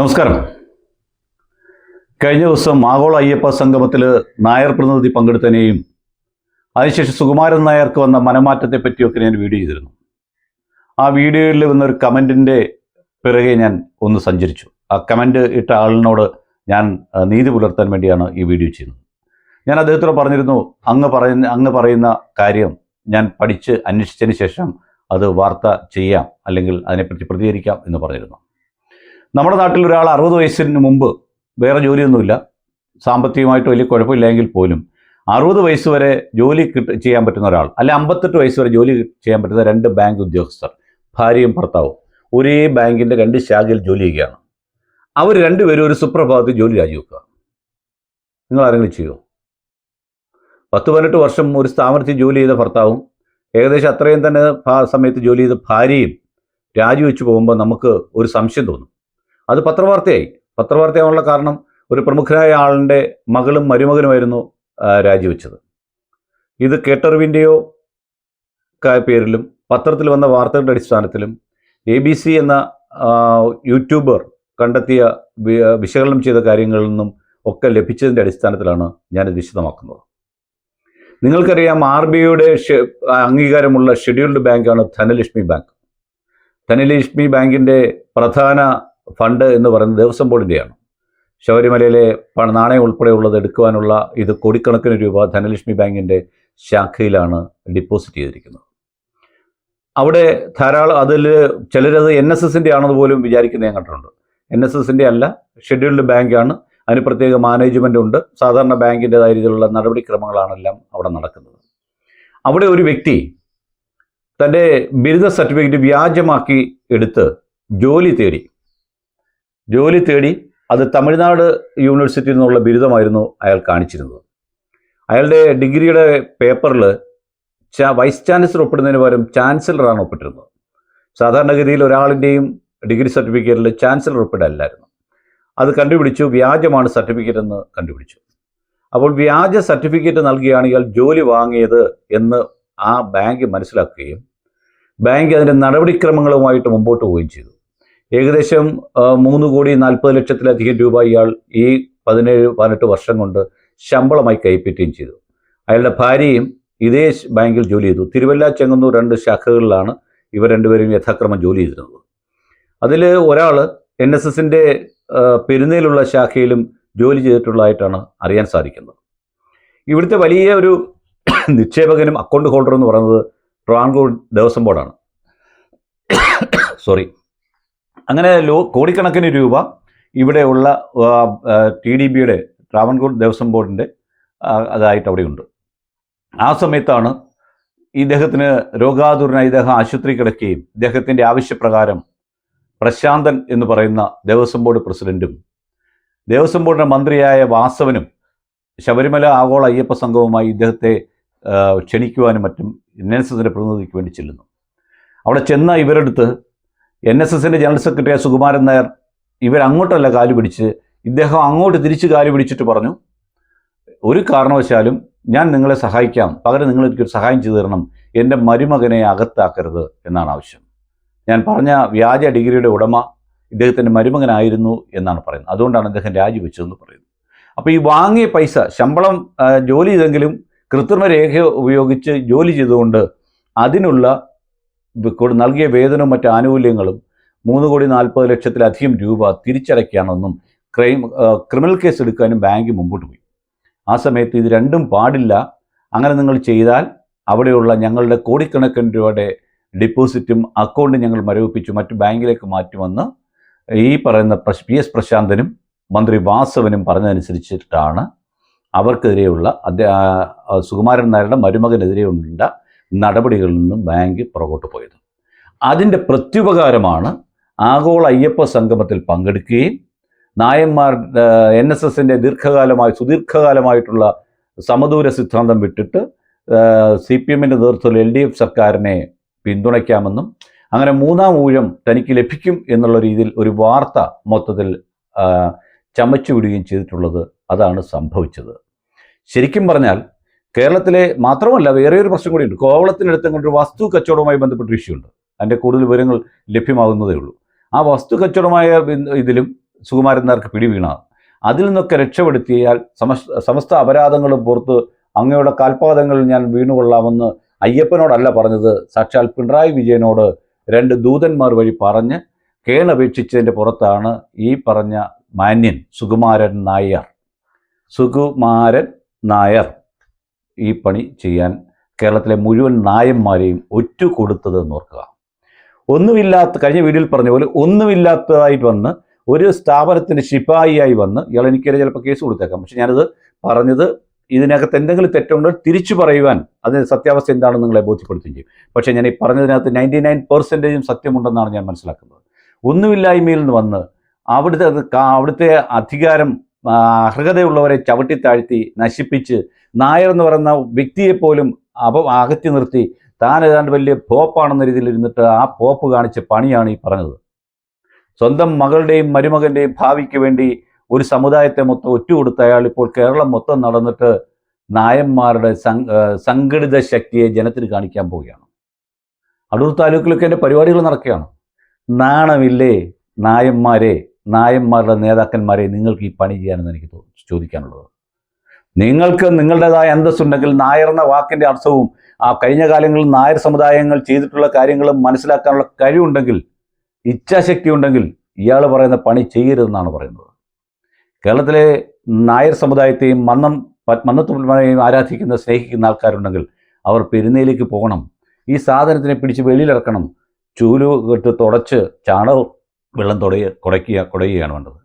നമസ്കാരം. കഴിഞ്ഞ ദിവസം ആഗോള അയ്യപ്പ സംഗമത്തിൽ നായർ പ്രതിനിധി പങ്കെടുത്തതിനെയും അതിനുശേഷം സുകുമാരൻ നായർക്ക് വന്ന മനമാറ്റത്തെ പറ്റിയൊക്കെ ഞാൻ വീഡിയോ ചെയ്തിരുന്നു. ആ വീഡിയോയിൽ വന്നൊരു കമന്റിന്റെ പിറകെ ഞാൻ ഒന്ന് സഞ്ചരിച്ചു. ആ കമന്റ് ഇട്ട ആളിനോട് ഞാൻ നീതി പുലർത്താൻ വേണ്ടിയാണ് ഈ വീഡിയോ ചെയ്യുന്നത്. ഞാൻ അദ്ദേഹത്തോട് പറഞ്ഞിരുന്നു അങ്ങ് പറയുന്ന അങ്ങ് പറയുന്ന കാര്യം ഞാൻ പഠിച്ച് അന്വേഷിച്ചതിന് ശേഷം അത് വാർത്ത ചെയ്യാം അല്ലെങ്കിൽ അതിനെപ്പറ്റി പ്രതികരിക്കാം എന്ന് പറഞ്ഞിരുന്നു. നമ്മുടെ നാട്ടിൽ ഒരാൾ അറുപത് വയസ്സിന് മുമ്പ് വേറെ ജോലിയൊന്നുമില്ല. സാമ്പത്തികമായിട്ട് വലിയ കുഴപ്പമില്ലെങ്കിൽ പോലും അറുപത് വയസ്സ് വരെ ജോലി കിട്ട ചെയ്യാൻ പറ്റുന്ന ഒരാൾ അല്ല അമ്പത്തെട്ട് വയസ്സ് വരെ ജോലി ചെയ്യാൻ പറ്റുന്ന രണ്ട് ബാങ്ക് ഉദ്യോഗസ്ഥർ ഭാര്യയും ഭർത്താവും ഒരേ ബാങ്കിന്റെ രണ്ട് ശാഖയിൽ ജോലി ചെയ്യുകയാണ്. അവർ രണ്ടുപേരും ഒരു സുപ്രഭാതത്തിൽ ജോലി രാജിവെക്കുക. നിങ്ങൾ ആരെങ്കിലും ചെയ്യുമോ പത്ത് പതിനെട്ട് വർഷം ഒരു സ്ഥാപനത്തിൽ ജോലി ചെയ്ത ഭർത്താവും ഏകദേശം അത്രയും തന്നെ സമയത്ത് ജോലി ചെയ്ത ഭാര്യയും രാജിവെച്ച് പോകുമ്പോൾ നമുക്ക് ഒരു സംശയം തോന്നും. അത് പത്രവാർത്തയായി. പത്രവാർത്തയാവാനുള്ള കാരണം ഒരു പ്രമുഖനായ ആളിന്റെ മകളും മരുമകനുമായിരുന്നു രാജിവെച്ചത്. ഇത് കേട്ടറിവിന്റെയോ പേരിലും പത്രത്തിൽ വന്ന വാർത്തകളുടെ അടിസ്ഥാനത്തിലും എ ബി സി എന്ന യൂട്യൂബർ കണ്ടെത്തിയ വിശകലനം ചെയ്ത കാര്യങ്ങളിൽ നിന്നും ഒക്കെ ലഭിച്ചതിന്റെ അടിസ്ഥാനത്തിലാണ് ഞാനിത് വിശദമാക്കുന്നത്. നിങ്ങൾക്കറിയാം ആർ ബി ഐയുടെ അംഗീകാരമുള്ള ഷെഡ്യൂൾഡ് ബാങ്കാണ് ധനലക്ഷ്മി ബാങ്ക്. ധനലക്ഷ്മി ബാങ്കിന്റെ പ്രധാന ഫണ്ട് എന്ന് പറയുന്നത് ദേവസ്വം ബോർഡിന്റെയാണ്. ശബരിമലയിലെ നാണയം ഉൾപ്പെടെയുള്ളത് എടുക്കുവാനുള്ള ഇത് കോടിക്കണക്കിന് രൂപ ധനലക്ഷ്മി ബാങ്കിന്റെ ശാഖയിലാണ് ഡിപ്പോസിറ്റ് ചെയ്തിരിക്കുന്നത്. അവിടെ ധാരാളം അതിൽ ചിലരത് എൻ എസ് എസിന്റെ ആണെന്ന് പോലും വിചാരിക്കുന്നത് ഞാൻ കണ്ടിട്ടുണ്ട്. എൻ എസ് എസിന്റെ അല്ല ഷെഡ്യൂൾഡ് ബാങ്കാണ്. അതിന് പ്രത്യേക മാനേജ്മെന്റ് ഉണ്ട്. സാധാരണ ബാങ്കിന്റെതായ രീതിയിലുള്ള നടപടിക്രമങ്ങളാണെല്ലാം അവിടെ നടക്കുന്നത്. അവിടെ ഒരു വ്യക്തി തന്റെ ബിരുദ സർട്ടിഫിക്കറ്റ് വ്യാജമാക്കി എടുത്ത് ജോലി തേടി ജോലി തേടി അത് തമിഴ്നാട് യൂണിവേഴ്സിറ്റിയിൽ നിന്നുള്ള ബിരുദമായിരുന്നു അയാൾ കാണിച്ചിരുന്നത്. അയാളുടെ ഡിഗ്രിയുടെ പേപ്പറിൽ വൈസ് ചാൻസലർ ഒപ്പിടുന്നതിന് പകരം ചാൻസലറാണ് ഒപ്പിട്ടിരുന്നത്. സാധാരണഗതിയിൽ ഒരാളിന്റെയും ഡിഗ്രി സർട്ടിഫിക്കറ്റിൽ ചാൻസലർ ഒപ്പിടല്ലായിരുന്നു അത് കണ്ടുപിടിച്ചു വ്യാജമാണ് സർട്ടിഫിക്കറ്റ് എന്ന് കണ്ടുപിടിച്ചു. അപ്പോൾ വ്യാജ സർട്ടിഫിക്കറ്റ് നൽകിയാണ് ഇയാൾ ജോലി വാങ്ങിയത് എന്ന് ആ ബാങ്ക് മനസ്സിലാക്കുകയും ബാങ്ക് അതിന്റെ നടപടിക്രമങ്ങളുമായിട്ട് മുമ്പോട്ട് പോവുകയും ചെയ്തു. ഏകദേശം മൂന്ന് കോടി നാൽപ്പത് ലക്ഷത്തിലധികം രൂപ ഇയാൾ ഈ പതിനേഴ് പതിനെട്ട് വർഷം കൊണ്ട് ശമ്പളമായി കൈപ്പറ്റുകയും ചെയ്തു. അയാളുടെ ഭാര്യയും ഇതേ ബാങ്കിൽ ജോലി ചെയ്തു. തിരുവല്ല ചെങ്ങന്നൂർ രണ്ട് ശാഖകളിലാണ് ഇവർ രണ്ടുപേരും യഥാക്രമം ജോലി ചെയ്തിരുന്നത്. അതിൽ ഒരാൾ എൻ എസ് എസിന്റെ പെരുന്നയിലുള്ള ശാഖയിലും ജോലി ചെയ്തിട്ടുള്ളതായിട്ടാണ് അറിയാൻ സാധിക്കുന്നത്. ഇവിടുത്തെ വലിയ ഒരു നിക്ഷേപകനും അക്കൗണ്ട് ഹോൾഡർ എന്ന് പറയുന്നത് ട്രാൻകോ ദേവസ്വം ബോർഡാണ്. സോറി അങ്ങനെ ലോ കോടിക്കണക്കിന് രൂപ ഇവിടെയുള്ള ടി ഡി ബിയുടെ ട്രാവൻകൂർ ദേവസ്വം ബോർഡിന്റെ അതായിട്ട് അവിടെയുണ്ട്. ആ സമയത്താണ് ഇദ്ദേഹത്തിന് രോഗാതുരനായി ഇദ്ദേഹം ആശുപത്രി കിടക്കുകയും ഇദ്ദേഹത്തിന്റെ ആവശ്യപ്രകാരം പ്രശാന്തൻ എന്ന് പറയുന്ന ദേവസ്വം ബോർഡ് പ്രസിഡന്റും ദേവസ്വം ബോർഡിന്റെ മന്ത്രിയായ വാസവനും ശബരിമല ആഗോള അയ്യപ്പ സംഘവുമായി ഇദ്ദേഹത്തെ ക്ഷണിക്കുവാനും മറ്റും എൻ എസ് എസിന്റെ പ്രതിനിധിക്ക് വേണ്ടി ചെല്ലുന്നു. അവിടെ ചെന്ന ഇവരെടുത്ത് എൻ എസ് എസിന്റെ ജനറൽ സെക്രട്ടറി സുകുമാരൻ നായർ ഇവരങ്ങോട്ടല്ല കാലു പിടിച്ച് ഇദ്ദേഹം അങ്ങോട്ട് തിരിച്ച് കാലു പിടിച്ചിട്ട് പറഞ്ഞു ഒരു കാരണവശാലും ഞാൻ നിങ്ങളെ സഹായിക്കാം. പകരം നിങ്ങൾ എനിക്കൊരു സഹായം ചെയ്തു തരണം. എന്റെ മരുമകനെ അകത്താക്കരുത് എന്നാണ് ആവശ്യം. ഞാൻ പറഞ്ഞ വ്യാജ ഡിഗ്രിയുടെ ഉടമ ഇദ്ദേഹത്തിന്റെ മരുമകനായിരുന്നു എന്നാണ് പറയുന്നത്. അതുകൊണ്ടാണ് അദ്ദേഹം രാജിവെച്ചതെന്ന് പറയുന്നത്. അപ്പോൾ ഈ വാങ്ങിയ പൈസ ശമ്പളം ജോലി ചെയ്തെങ്കിലും കൃത്രിമ രേഖ ഉപയോഗിച്ച് ജോലി ചെയ്തുകൊണ്ട് അതിനുള്ള നൽകിയ വേതനവും മറ്റ് ആനുകൂല്യങ്ങളും മൂന്ന് കോടി നാൽപ്പത് ലക്ഷത്തിലധികം രൂപ തിരിച്ചടയ്ക്കാണെന്നും ക്രൈം ക്രിമിനൽ കേസ് എടുക്കാനും ബാങ്ക് മുമ്പോട്ട് പോയി. ആ സമയത്ത് ഇത് രണ്ടും പാടില്ല. അങ്ങനെ നിങ്ങൾ ചെയ്താൽ അവിടെയുള്ള ഞങ്ങളുടെ കോടിക്കണക്കിന് രൂപയുടെ ഡിപ്പോസിറ്റും അക്കൗണ്ടും ഞങ്ങൾ മരവിപ്പിച്ചു മറ്റു ബാങ്കിലേക്ക് മാറ്റുമെന്ന് ഈ പറയുന്ന പി എസ് പ്രശാന്തനും മന്ത്രി വാസവനും പറഞ്ഞതനുസരിച്ചിട്ടാണ് അവർക്കെതിരെയുള്ള അദ്ദേഹ സുകുമാരൻ നായരുടെ മരുമകനെതിരെയുള്ള നടപടികളിൽ നിന്നും ബാങ്ക് പുറകോട്ട് പോയത്. അതിന്റെ പ്രത്യുപകാരമാണ് ആഗോള അയ്യപ്പ സംഗമത്തിൽ പങ്കെടുക്കുകയും നായന്മാർ എൻ എസ് എസിന്റെ ദീർഘകാലമായി സുദീർഘകാലമായിട്ടുള്ള സമദൂര സിദ്ധാന്തം വിട്ടിട്ട് സി പി എമ്മിന്റെ നേതൃത്വത്തിൽ എൽ ഡി എഫ് സർക്കാരിനെ പിന്തുണയ്ക്കാമെന്നും അങ്ങനെ മൂന്നാം ഊഴം തനിക്ക് ലഭിക്കും എന്നുള്ള രീതിയിൽ ഒരു വാർത്ത മൊത്തത്തിൽ ചമച്ചു വിടുകയും ചെയ്തിട്ടുള്ളത് അതാണ് സംഭവിച്ചത്. ശരിക്കും പറഞ്ഞാൽ കേരളത്തിലെ മാത്രമല്ല വേറെ ഒരു പ്രശ്നം കൂടിയുണ്ട്. കോവളത്തിനടുത്ത് ഒരു വസ്തു കച്ചവടവുമായി ബന്ധപ്പെട്ട ഇഷ്യൂ ഉണ്ട്. അതിന്റെ കൂടുതൽ വിവരങ്ങൾ ലഭ്യമാകുന്നതേ ഉള്ളൂ. ആ വസ്തു കച്ചവടമായ ഇതിലും സുകുമാരൻ നായർക്ക് പിടിവീണത് അതിൽ നിന്നൊക്കെ രക്ഷപ്പെടുത്തിയാൽ സമസ്ത സമസ്ത അപരാധങ്ങളും പുറത്ത് അങ്ങയുടെ കാൽപാദങ്ങളിൽ ഞാൻ വീണുകൊള്ളാമെന്ന് അയ്യപ്പനോടല്ല പറഞ്ഞത്. സാക്ഷാൽ പിണറായി വിജയനോട് രണ്ട് ദൂതന്മാർ വഴി പറഞ്ഞ് കേണപേക്ഷിച്ചതിന്റെ പുറത്താണ് ഈ പറഞ്ഞ മാന്യൻ സുകുമാരൻ നായർ. സുകുമാരൻ നായർ. ഈ പണി ചെയ്യാൻ കേരളത്തിലെ മുഴുവൻ നായന്മാരെയും ഒറ്റ കൊടുത്തതെന്ന് ഓർക്കുക. ഒന്നുമില്ലാത്ത കഴിഞ്ഞ വീഡിയോയിൽ പറഞ്ഞ പോലെ ഒന്നുമില്ലാത്തതായിട്ട് വന്ന് ഒരു സ്ഥാപനത്തിന് ശിപായിയായി വന്ന് ഇയാൾ എനിക്കിടെ ചിലപ്പോൾ കേസ് കൊടുത്തേക്കാം. പക്ഷെ ഞാനത് പറഞ്ഞത് ഇതിനകത്ത് എന്തെങ്കിലും തെറ്റുണ്ടെങ്കിൽ തിരിച്ചു പറയുവാൻ അതിന് സത്യാവസ്ഥ എന്താണെന്ന് നിങ്ങളെ ബോധ്യപ്പെടുത്തുകയും ചെയ്യും. പക്ഷേ ഞാൻ ഈ പറഞ്ഞതിനകത്ത് നയന്റി നയൻ പെർസെന്റേജും സത്യമുണ്ടെന്നാണ് ഞാൻ മനസ്സിലാക്കുന്നത്. ഒന്നുമില്ലായ്മയിൽ നിന്ന് വന്ന് അവിടുത്തെ അവിടുത്തെ അധികാരം അർഹതയുള്ളവരെ ചവിട്ടി താഴ്ത്തി നശിപ്പിച്ച് നായർ എന്ന് പറയുന്ന വ്യക്തിയെപ്പോലും അപ അകറ്റി നിർത്തി താൻ ഏതാണ്ട് വലിയ പോപ്പാണെന്ന രീതിയിൽ ഇരുന്നിട്ട് ആ പോപ്പ് കാണിച്ച പണിയാണ് ഈ പറഞ്ഞത്. സ്വന്തം മകളുടെയും മരുമകന്റെയും ഭാവിക്ക് വേണ്ടി ഒരു സമുദായത്തെ മൊത്തം ഒറ്റുകൊടുത്ത അയാൾ ഇപ്പോൾ കേരളം മൊത്തം നടന്നിട്ട് നായന്മാരുടെ സംഘടിത ശക്തിയെ ജനത്തിന് കാണിക്കാൻ പോവുകയാണ്. അടൂർ താലൂക്കിലൊക്കെ എന്റെ പരിപാടികൾ നടക്കുകയാണ്. നാണമില്ലേ നായന്മാരെ? നായന്മാരുടെ നേതാക്കന്മാരെ നിങ്ങൾക്ക് ഈ പണി ചെയ്യാനെന്ന് എനിക്ക് ചോദിക്കാനുള്ളത്. നിങ്ങൾക്ക് നിങ്ങളുടേതായ അന്തസ്സുണ്ടെങ്കിൽ നായർ എന്ന വാക്കിന്റെ അർത്ഥവും ആ കഴിഞ്ഞ കാലങ്ങളിൽ നായർ സമുദായങ്ങൾ ചെയ്തിട്ടുള്ള കാര്യങ്ങളും മനസ്സിലാക്കാനുള്ള കഴിവുണ്ടെങ്കിൽ ഇച്ഛാശക്തി ഉണ്ടെങ്കിൽ ഇയാൾ പറയുന്ന പണി ചെയ്യരുതെന്നാണ് പറയുന്നത്. കേരളത്തിലെ നായർ സമുദായത്തെയും മന്നം മന്നത്തുമാരെയും ആരാധിക്കുന്ന സ്നേഹിക്കുന്ന ആൾക്കാരുണ്ടെങ്കിൽ അവർ പെരുന്നയിലേക്ക് പോകണം. ഈ സാധനത്തിനെ പിടിച്ച് വെളിയിലിറക്കണം. ചൂലു കെട്ട് തുടച്ച് ചാണകം വെള്ളം തുടയ കുടയ്ക്കുക കുടയുകയാണ് വേണ്ടത്.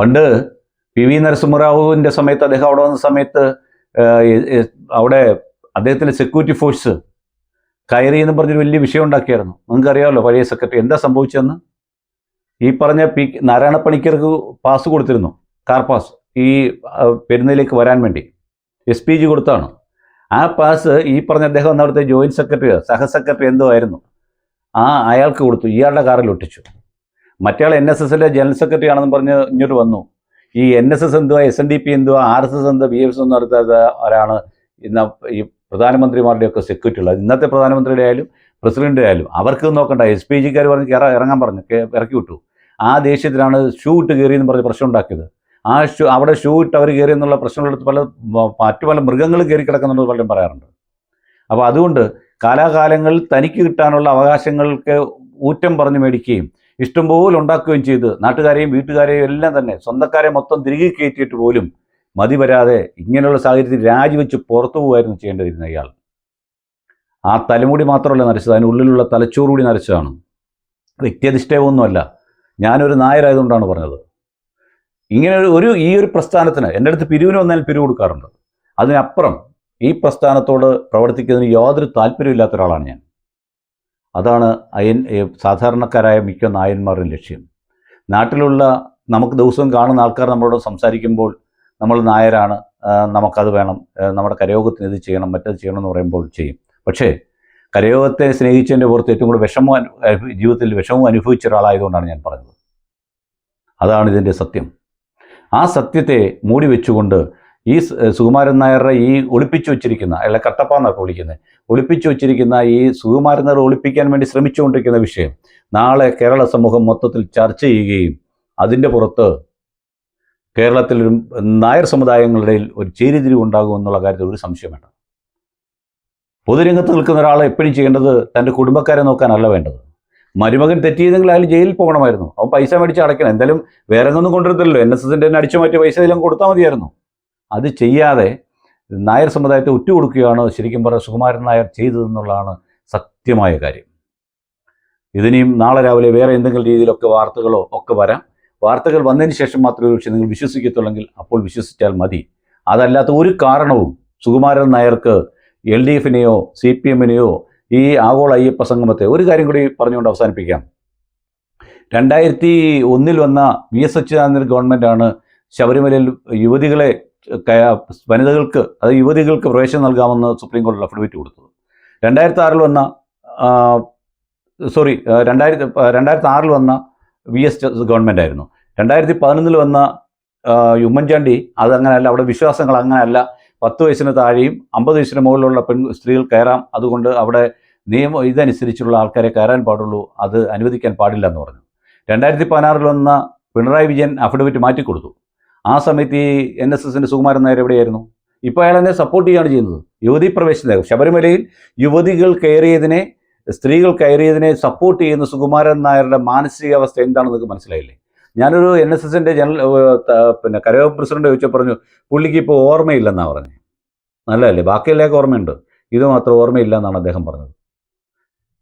പണ്ട് പി വി നരസിംഹറാവുവിന്റെ സമയത്ത് അദ്ദേഹം അവിടെ വന്ന സമയത്ത് അവിടെ അദ്ദേഹത്തിന്റെ സെക്യൂരിറ്റി ഫോഴ്സ് കയറി എന്ന് പറഞ്ഞൊരു വലിയ വിഷയം ഉണ്ടാക്കിയായിരുന്നു. നിങ്ങൾക്കറിയാമല്ലോ പഴയ സെക്രട്ടറി എന്താ സംഭവിച്ചതെന്ന്? ഈ പറഞ്ഞ പി നാരായണ പണിക്കർക്ക് പാസ് കൊടുത്തിരുന്നു കാർ പാസ് ഈ പെരുന്നയിലേക്ക് വരാൻ വേണ്ടി. എസ് പി ജി കൊടുത്താണ്. ആ പാസ് ഈ പറഞ്ഞ അദ്ദേഹം അന്നവിടുത്തെ അവിടുത്തെ ജോയിന്റ് സെക്രട്ടറി സഹ സെക്രട്ടറി എന്തോ ആയിരുന്നു. ആ അയാൾക്ക് കൊടുത്തു ഇയാളുടെ കാറിൽ ഒട്ടിച്ചു. മറ്റയാൾ എൻ എസ് എസിലെ ജനറൽ സെക്രട്ടറി ആണെന്ന് പറഞ്ഞ് ഇങ്ങോട്ട് വന്നു. ഈ എൻ എസ് എസ് എന്തുവാ എസ് എൻ ഡി പി എന്തുവാ ആർ എസ് എസ് എന്തുവാ ബി എഫ് എസ് എന്ന് ആരാണ് ഇന്ന് ഈ പ്രധാനമന്ത്രിമാരുടെയൊക്കെ സെക്യൂരിറ്റി ഉള്ളത്. ഇന്നത്തെ പ്രധാനമന്ത്രിയുടെ ആയാലും പ്രസിഡന്റ് ആയാലും അവർക്ക് നോക്കണ്ട. എസ് പി ജിക്കാർ പറഞ്ഞ് ഇറങ്ങാൻ പറഞ്ഞു ഇറക്കി വിട്ടു. ആ ദേഷ്യത്തിലാണ് ഷൂ ഇട്ട് എന്ന് പറഞ്ഞ് പ്രശ്നം ഉണ്ടാക്കിയത്. ആ ഷൂ അവിടെ ഷൂ ഇട്ട് അവർ കയറി എന്നുള്ള പ്രശ്നങ്ങളെടുത്ത് പല മറ്റു പല മൃഗങ്ങൾ കയറി കിടക്കുന്നുണ്ട് പലരും പറയാറുണ്ട്. അപ്പോൾ അതുകൊണ്ട് കാലാകാലങ്ങളിൽ തനിക്ക് കിട്ടാനുള്ള അവകാശങ്ങൾക്ക് ഊറ്റം പറഞ്ഞ് മേടിക്കുകയും ഇഷ്ടംപോലെ ഉണ്ടാക്കുകയും ചെയ്ത് നാട്ടുകാരെയും വീട്ടുകാരെയും എല്ലാം തന്നെ സ്വന്തക്കാരെ മൊത്തം തിരികെ കയറ്റിയിട്ട് പോലും മതി വരാതെ ഇങ്ങനെയുള്ള സാഹചര്യത്തിൽ രാജിവെച്ച് പുറത്തു പോകുമായിരുന്നു ചെയ്യേണ്ടിയിരുന്ന ഇയാൾ. ആ തലമുടി മാത്രമല്ല നരച്ചത് അതിനുള്ളിലുള്ള തലച്ചോറ് കൂടി നരച്ചതാണ്. വ്യക്തിയധിഷ്ഠയമൊന്നുമല്ല. ഞാനൊരു നായരായതുകൊണ്ടാണ് പറഞ്ഞത്. ഇങ്ങനെ ഒരു ഈ ഒരു പ്രസ്ഥാനത്തിന് എന്റെ അടുത്ത് പിരിവിന് വന്നാൽ പിരിവ് കൊടുക്കാറുണ്ട്. അതിനപ്പുറം ഈ പ്രസ്ഥാനത്തോട് പ്രവർത്തിക്കുന്നതിന് യാതൊരു താല്പര്യമില്ലാത്ത ഒരാളാണ് ഞാൻ. അതാണ് അയൻ സാധാരണക്കാരായ മിക്ക നായന്മാരുടെ ലക്ഷ്യം. നാട്ടിലുള്ള നമുക്ക് ദിവസവും കാണുന്ന ആൾക്കാർ നമ്മളോട് സംസാരിക്കുമ്പോൾ നമ്മൾ നായരാണ് നമുക്കത് വേണം നമ്മുടെ കരയോഗത്തിന് ഇത് ചെയ്യണം മറ്റത് ചെയ്യണം എന്ന് പറയുമ്പോൾ ചെയ്യും. പക്ഷേ കരയോഗത്തെ സ്നേഹിച്ചതിന്റെ പുറത്ത് ഏറ്റവും കൂടുതൽ വിഷമം ജീവിതത്തിൽ വിഷമം അനുഭവിച്ച ഒരാളായതുകൊണ്ടാണ് ഞാൻ പറഞ്ഞത്. അതാണ് ഇതിന്റെ സത്യം. ആ സത്യത്തെ മൂടി വെച്ചുകൊണ്ട് ഈ സുകുമാരൻ നായരുടെ ഈ ഒളിപ്പിച്ചു വച്ചിരിക്കുന്ന അല്ല കട്ടപ്പ എന്നൊക്കെ വിളിക്കുന്നത് ഒളിപ്പിച്ചു വച്ചിരിക്കുന്ന ഈ സുകുമാരൻ നായർ ഒളിപ്പിക്കാൻ വേണ്ടി ശ്രമിച്ചുകൊണ്ടിരിക്കുന്ന വിഷയം നാളെ കേരള സമൂഹം മൊത്തത്തിൽ ചർച്ച ചെയ്യുകയും അതിന്റെ പുറത്ത് കേരളത്തിൽ ഒരു നായർ സമുദായങ്ങളുടെ ഒരു ചേരിതിരിവ് ഉണ്ടാകും എന്നുള്ള കാര്യത്തിൽ ഒരു സംശയം വേണ്ട. പൊതുരംഗത്ത് നിൽക്കുന്ന ഒരാളെ എപ്പോഴും ചെയ്യേണ്ടത് തന്റെ കുടുംബക്കാരെ നോക്കാനല്ല വേണ്ടത്. മരുമകൻ തെറ്റിയതെങ്കിൽ അയാൾ ജയിലിൽ പോകണമായിരുന്നു. അവൻ പൈസ മേടിച്ച് അടയ്ക്കണം. എന്തായാലും വേറെ ഒന്നും കൊണ്ടുവരത്തില്ലല്ലോ. എൻ എസ് എസിന്റെ തന്നെ അടിച്ചു മാറ്റിയ പൈസ ഇതിലും കൊടുത്താൽ മതിയായിരുന്നു. അത് ചെയ്യാതെ നായർ സമുദായത്തെ ഒറ്റുകൊടുക്കുകയാണ് ശരിക്കും പറഞ്ഞ സുകുമാരൻ നായർ ചെയ്തതെന്നുള്ളതാണ് സത്യമായ കാര്യം. ഇതിനിയും നാളെ രാവിലെ വേറെ എന്തെങ്കിലും രീതിയിലൊക്കെ വാർത്തകളോ ഒക്കെ വരാം. വാർത്തകൾ വന്നതിന് ശേഷം മാത്രമേ പക്ഷേ നിങ്ങൾ വിശ്വസിക്കത്തുള്ളെങ്കിൽ അപ്പോൾ വിശ്വസിച്ചാൽ മതി. അതല്ലാത്ത ഒരു കാരണവും സുകുമാരൻ നായർക്ക് എൽ ഡി എഫിനെയോ സി പി എമ്മിനെയോ ഈ ആഗോള അയ്യപ്പ സംഗമത്തെ ഒരു കാര്യം കൂടി പറഞ്ഞുകൊണ്ട് അവസാനിപ്പിക്കാം. രണ്ടായിരത്തി ഒന്നിൽ വന്ന വി എസ് അച്യുതാനന്ദൻ ഗവൺമെന്റാണ് ശബരിമലയിൽ യുവതികളെ വനിതകൾക്ക് അത് യുവതികൾക്ക് പ്രവേശനം നൽകാമെന്ന് സുപ്രീം കോടതി അഫിഡവിറ്റ് കൊടുത്തത്. രണ്ടായിരത്തി ആറിൽ വന്ന സോറി രണ്ടായിരത്തി രണ്ടായിരത്തി ആറിൽ വന്ന വി എസ് ഗവൺമെന്റ് ആയിരുന്നു. രണ്ടായിരത്തി പതിനൊന്നിൽ വന്ന ഉമ്മൻചാണ്ടി അതങ്ങനെയല്ല അവിടെ വിശ്വാസങ്ങൾ അങ്ങനെയല്ല. പത്ത് വയസ്സിന് താഴെയും അമ്പത് വയസ്സിന് മുകളിലുള്ള പെൺ സ്ത്രീകൾ കയറാം. അതുകൊണ്ട് അവിടെ നിയമം ഇതനുസരിച്ചുള്ള ആൾക്കാരെ കയറാൻ പാടുള്ളൂ. അത് അനുവദിക്കാൻ പാടില്ല എന്ന് പറഞ്ഞു. രണ്ടായിരത്തി പതിനാറിൽ വന്ന പിണറായി വിജയൻ അഫിഡവിറ്റ് മാറ്റിക്കൊടുത്തു. ആ സമയത്ത് ഈ എൻ എസ് എസിന്റെ സുകുമാരൻ നായർ എവിടെയായിരുന്നു? ഇപ്പോൾ അയാൾ എന്നെ സപ്പോർട്ട് ചെയ്യുകയാണ് ചെയ്യുന്നത്. യുവതി പ്രവേശന ശബരിമലയിൽ യുവതികൾ കയറിയതിനെ സ്ത്രീകൾ കയറിയതിനെ സപ്പോർട്ട് ചെയ്യുന്ന സുകുമാരൻ നായരുടെ മാനസികാവസ്ഥ എന്താണെന്ന് നിങ്ങൾക്ക് മനസ്സിലായില്ലേ? ഞാനൊരു എൻ എസ് എസിന്റെ ജനറൽ പിന്നെ കരയോഗ പ്രസിഡന്റ് ചോദിച്ചാൽ പറഞ്ഞു പുള്ളിക്ക് ഇപ്പോൾ ഓർമ്മയില്ലെന്നാണ് പറഞ്ഞത് നല്ലതല്ലേ? ബാക്കിയെല്ലാം ഓർമ്മയുണ്ട്. ഇത് മാത്രം ഓർമ്മയില്ല എന്നാണ് അദ്ദേഹം പറഞ്ഞത്.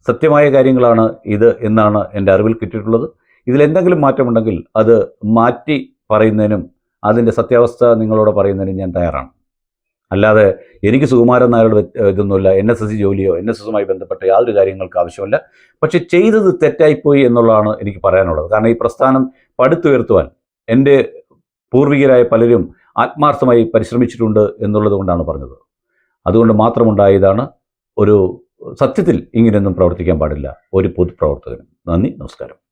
സത്യമായ കാര്യങ്ങളാണ് ഇത് എന്നാണ് എന്റെ അറിവിൽ കിട്ടിയിട്ടുള്ളത്. ഇതിലെന്തെങ്കിലും മാറ്റമുണ്ടെങ്കിൽ അത് മാറ്റി പറയുന്നതിനും അതിന്റെ സത്യാവസ്ഥ നിങ്ങളോട് പറയുന്നതിന് ഞാൻ തയ്യാറാണ്. അല്ലാതെ എനിക്ക് സുകുമാരൻ നായരുടെ ഇതൊന്നുമില്ല. എൻ എസ് എസ് സി ജോലിയോ എൻ എസ് എസുമായി ബന്ധപ്പെട്ട യാതൊരു കാര്യങ്ങൾക്ക് ആവശ്യമില്ല. പക്ഷെ ചെയ്തത് തെറ്റായിപ്പോയി എന്നുള്ളതാണ് എനിക്ക് പറയാനുള്ളത്. കാരണം ഈ പ്രസ്ഥാനം പടുത്തുയർത്തുവാൻ എന്റെ പൂർവികരായ പലരും ആത്മാർത്ഥമായി പരിശ്രമിച്ചിട്ടുണ്ട് എന്നുള്ളത് കൊണ്ടാണ് പറഞ്ഞത്. അതുകൊണ്ട് മാത്രമുണ്ടായതാണ് ഒരു സത്യത്തിൽ ഇങ്ങനെയൊന്നും പ്രവർത്തിക്കാൻ പാടില്ല. ഒരു പൊതുപ്രവർത്തകനും. നന്ദി നമസ്കാരം.